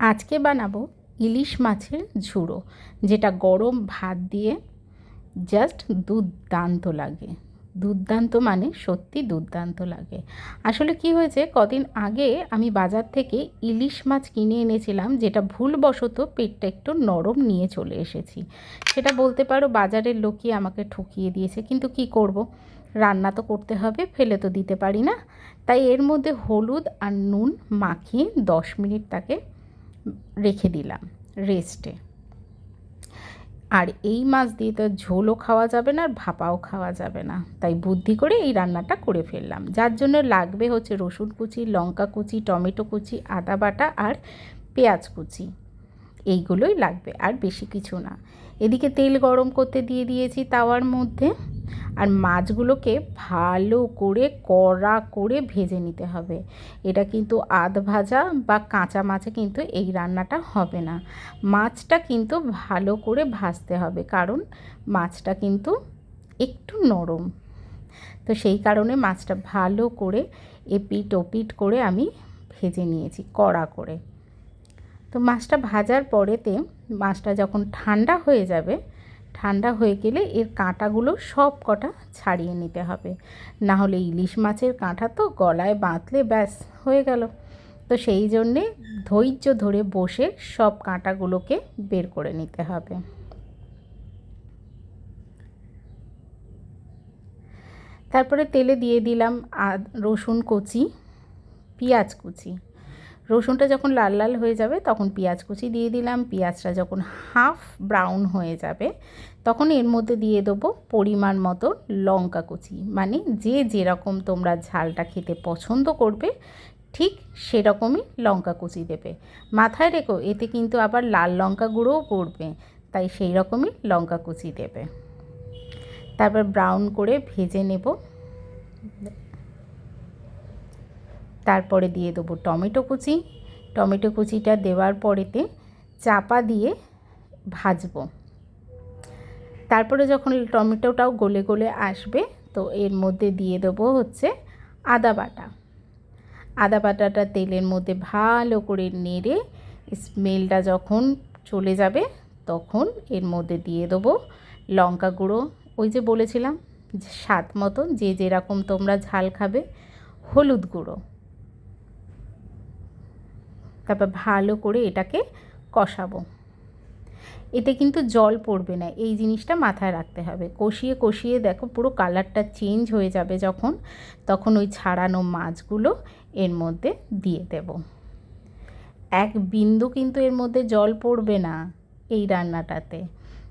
আজকে বানাবো ইলিশ মাছের ঝুড়ো, যেটা গরম ভাত দিয়ে জাস্ট দুর্দান্ত লাগে। দুর্দান্ত মানে সত্যি দুর্দান্ত লাগে। আসলে কি হয়েছে, কদিন আগে আমি বাজার থেকে ইলিশ মাছ কিনে এনেছিলাম, যেটা ভুলবশত পেটটা একটু নরম নিয়ে চলে এসেছি। সেটা বলতে পারো বাজারের লোকই আমাকে ঠকিয়ে দিয়েছে, কিন্তু কি করব? রান্না তো করতে হবে, ফেলে তো দিতে পারি না। তাই এর মধ্যে হলুদ আর নুন মাখিয়ে দশ মিনিট তাকে রেখে দিলাম রেস্টে আর এই মাছ দিয়ে তো ঝোলও খাওয়া যাবে না আর ভাপাও খাওয়া যাবে না। তাই বুদ্ধি করে এই রান্নাটা করে ফেললাম। যার জন্য লাগবে হচ্ছে রসুন কুচি, লঙ্কা কুচি, টমেটো কুচি, আদা বাটা আর পেঁয়াজ কুচি। এইগুলোই লাগবে, আর বেশি কিছু না। এদিকে তেল গরম করতে দিয়ে দিয়েছি তাওয়ার মধ্যে, আর মাছগুলোকে ভালো করে কড়া করে ভেজে নিতে হবে। এটা কিন্তু আধ ভাজা বা কাঁচা মাছে কিন্তু এই রান্নাটা হবে না। মাছটা কিন্তু ভালো করে ভাজতে হবে, কারণ মাছটা কিন্তু একটু নরম। তো সেই কারণে মাছটা ভালো করে এপিট ওপিট করে আমি ভেজে নিয়েছি কড়া করে। তো মাছটা ভাজার পরেতে মাছটা যখন ঠান্ডা হয়ে যাবে, ঠান্ডা হয়ে গেলে এর কাঁটাগুলো সব কটা ছাড়িয়ে নিতে হবে। না হলে ইলিশ মাছের কাঁটা তো গলায় বাঁধলে ব্যাস, হয়ে গেল। তো সেই জন্যে ধৈর্য ধরে বসে সব কাঁটাগুলোকে বের করে নিতে হবে। তারপরে তেলে দিয়ে দিলাম রসুন কুচি, পেঁয়াজ কুচি। রসুনটা যখন লাল লাল হয়ে যাবে, তখন পেঁয়াজ কুচি দিয়ে দিলাম। পেঁয়াজটা যখন হাফ ব্রাউন হয়ে যাবে, তখন এর মধ্যে দিয়ে দেবো পরিমাণ মতো লঙ্কা কুচি। মানে যে যেরকম তোমরা ঝালটা খেতে পছন্দ করবে, ঠিক সেরকমই লঙ্কা কুচি দেবে। মাথায় রেখো, এতে কিন্তু আবার লাল লঙ্কা গুঁড়োও পড়বে, তাই সেই রকমই লঙ্কা কুচি দেবে। তারপর ব্রাউন করে ভেজে নেব। তারপরে দিয়ে দেবো টমেটো কুচি। টমেটো কুচিটা দেওয়ার পরেতে চাপা দিয়ে ভাজবো। তারপরে যখন টমেটোটাও গলে গলে আসবে, তো এর মধ্যে দিয়ে দেবো হচ্ছে আদা বাটা। আদা বাটাটা তেলের মধ্যে ভালো করে নেড়ে স্মেলটা যখন চলে যাবে, তখন এর মধ্যে দিয়ে দেবো লঙ্কা গুঁড়ো। ওই যে বলেছিলাম স্বাদ মতন যে যেরকম তোমরা ঝাল খাবে, হলুদ গুঁড়ো। তারপর ভালো করে এটাকে কষাবো। এতে কিন্তু জল পড়বে না, এই জিনিসটা মাথায় রাখতে হবে। কষিয়ে কষিয়ে দেখো পুরো কালারটা চেঞ্জ হয়ে যাবে যখন, তখন ওই ছাড়ানো মাছগুলো এর মধ্যে দিয়ে দেব। এক বিন্দু কিন্তু এর মধ্যে জল পড়বে না এই রান্নাটাতে।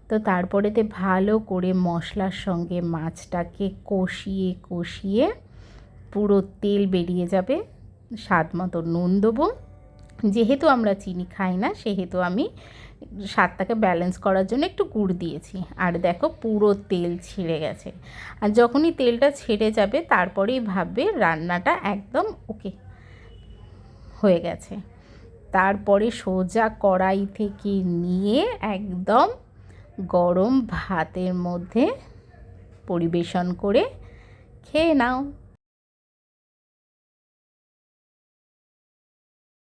তো তারপরেতে ভালো করে মশলার সঙ্গে মাছটাকে কষিয়ে কষিয়ে পুরো তেল বেরিয়ে যাবে, স্বাদ মতো নুন দেবো। যেহেতু আমরা চিনি খাই না, সেহেতু আমি স্বাদটাকে ব্যালেন্স করার জন্য একটু গুড় দিয়েছি। আর দেখো পুরো তেল ছিঁড়ে গেছে। আর যখনই তেলটা ছেড়ে যাবে, তারপরেই ভাববে রান্নাটা একদম ওকে হয়ে গেছে। তারপরে সোজা কড়াই থেকে নিয়ে একদম গরম ভাতের মধ্যে পরিবেশন করে খেয়ে নাও।